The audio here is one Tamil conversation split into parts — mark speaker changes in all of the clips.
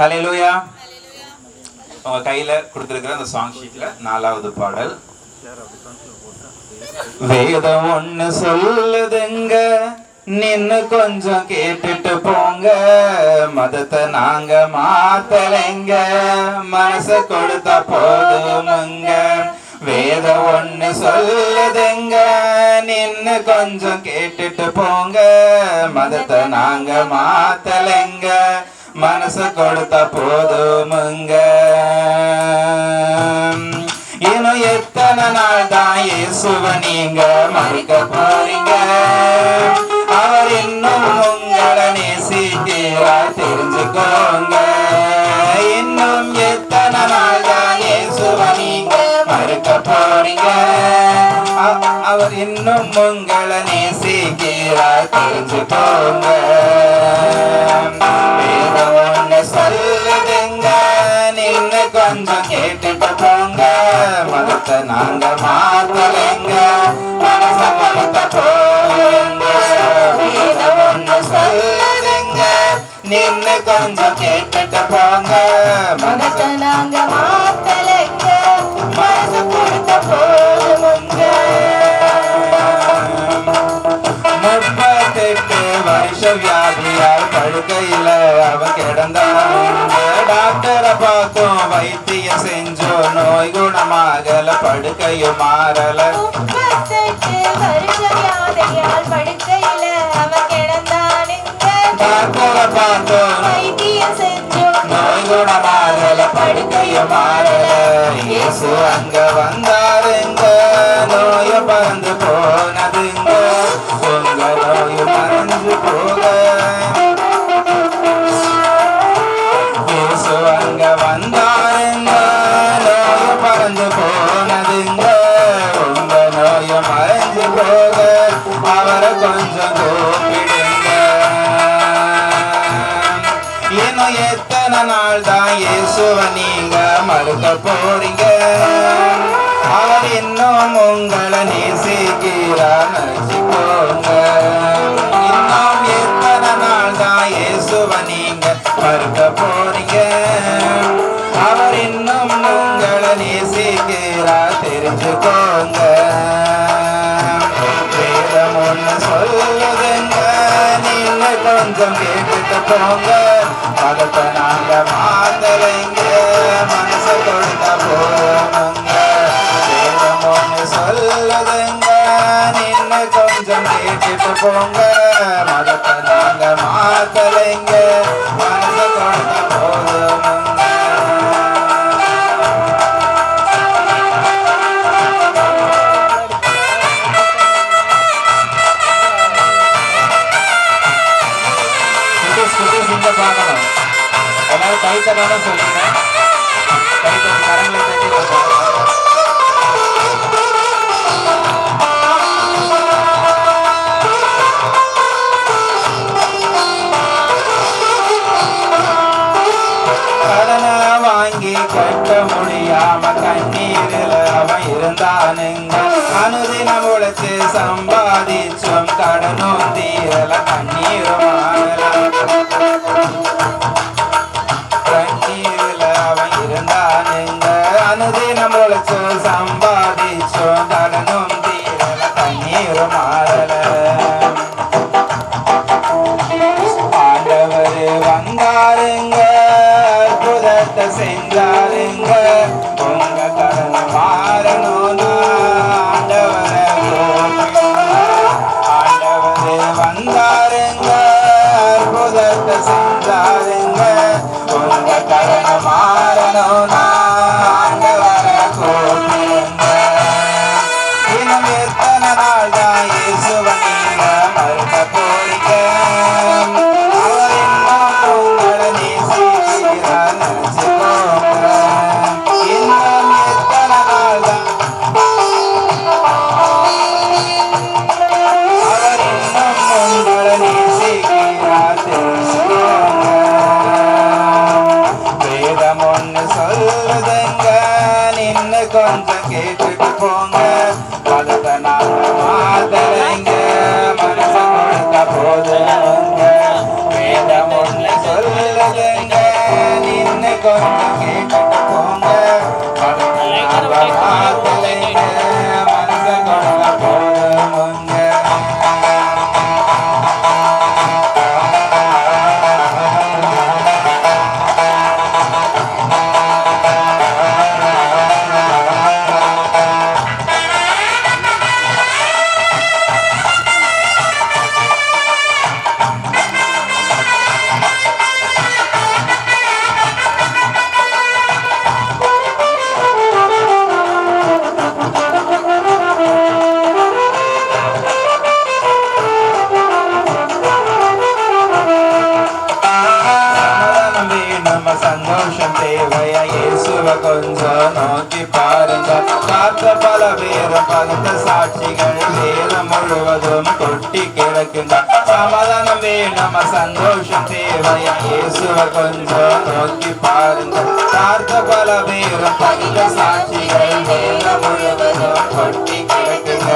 Speaker 1: ஹalleluya உங்க கையில கொடுத்திருக்கிற அந்த சாங் ஷீட்ல நாலாவது பாடல். வேதம் ஒண்ணு சொல்லுதுங்க. நின்னு கொஞ்சம் கேட்டுட்டு போங்க. மதத்தை நாங்க மாத்தலைங்க. மனச கொடுத்தா போதுமுங்க. வேதம் ஒண்ணு சொல்லுதுங்க. நின்னு கொஞ்சம் கேட்டுட்டு போங்க. மதத்தை நாங்க மாத்தலைங்க. மனச கொடுத்த போதுமுங்க இன்னும் எத்தனை நாள் தான் இயேசுவ நீங்க மறிக்க போறீங்க? அவர் இன்னும் உங்களை நேசிக்கிறார். தெரிஞ்சுக்கோங்க. வேதம் சொல்லுதுங்க. நின்னு கொஞ்சம் கேட்டுட்டு போங்க. மதத்தை நாங்க மாத்தலைங்க. மனச மனத்த போங்க வேதம் சொல்லுதுங்க. நின்னு கொஞ்சம் கேட்டுட்டு போங்க. வருஷ வியாதியால் படுக்கையில அவ கிடந்தான் டாக்டரை பார்த்தோம் வைத்தியம் செஞ்சோம் நோய் குணமாகல படுக்கையும் மாறல. டாக்டரை பார்த்தோம்
Speaker 2: வைத்தியம் செஞ்சோம்
Speaker 1: நோய் குணமாகல படுக்கையும் மாறல. இயேசு அங்க வந்தாருங்க இயேசுவ நீங்க மறுக்க போறீங்க. அவர் இன்னும் உங்களை நேசிக்கிறார். நினைச்சுக்கோங்க இன்னும் எத்தனை நாள் தான் இயேசுவ நீங்க மறுக்க போறீங்க? அவர் இன்னும் உங்களை நேசிக்கிறார். தெரிஞ்சுக்கோங்க. வேதம் ஒன்று சொல்லுதுங்க. நீங்க கொஞ்சம் கேட்டு போங்க மதத்தை நாங்க மாத்தலைங்க மனச கொடுத்த போனங்க வேதம் ஒண்ணு சொல்லுதுங்க கொஞ்சம் கேட்டுட்டு போங்க. மதத்தை நாங்க மாத்தலைங்க குட்டீஸ் குட்டீஸ் இங்க எல்லாரும் கை சொல்லுங்க. கை கரங்களை தட்டி கடனை வாங்கி கட்ட முடியாம கண்ணீரில் அவன் இருந்தானுங்க. அனுதினம் உழைச்சு சம்பாதிச்சோம் கடனும் தீரல கண்ணீரும் ஆண்டவர் வந்தாருங்க அற்புதத்தை செஞ்சாருங்க. உங்க கடன் மாறணும்னா ஆண்டவரை ஆண்டவர் வந்தாருங்க அற்புதத்தை செஞ்சாருங்க. உங்க கடன் மாறணும்னா ஆண்டவரை கூப்பிடுங்க. இன்னும் எத்தனை நாள் தான் கேட்டுட்டு போங்க மதத்தை நான் மாத்தலைங்க மனச போங்க சந்தோஷம் தேவைய இயேசுவ கொஞ்சம் நோக்கி பாருங்க. பார்த்த பல பேரும் பகுத்த சாட்சிகள் வேதம் முழுவதும் கொட்டி கிடக்குங்க. சமாதானம் வேணும் சந்தோஷம் தேவைய இயேசுவ கொஞ்சம் நோக்கி பாருங்க. பார்த்த பல பேரும் பகுத்த சாட்சிகள் வேதம் முழுவதும் கொட்டி கிடக்குங்க.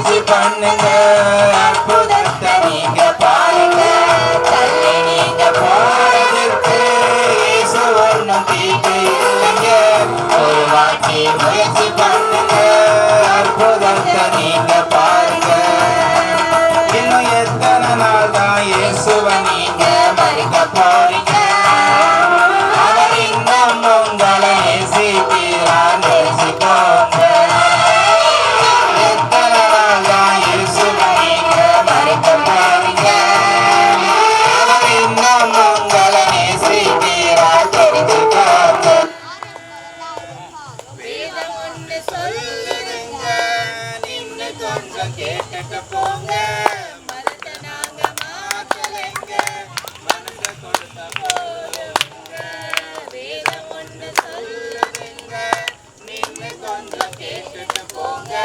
Speaker 1: வாட்டி முயற்சி பண்ணுங்க நின்னு சொல்லுதுங்க நின்னு கொஞ்சம் கேட்டுட்டு போங்க. மரத்த நாங்க மாத்தலைங்க. மனச கொடுத்த போலுங்க வேதம் ஒண்ணு சொல்லுதுங்க. கேட்டுட்டு போங்க.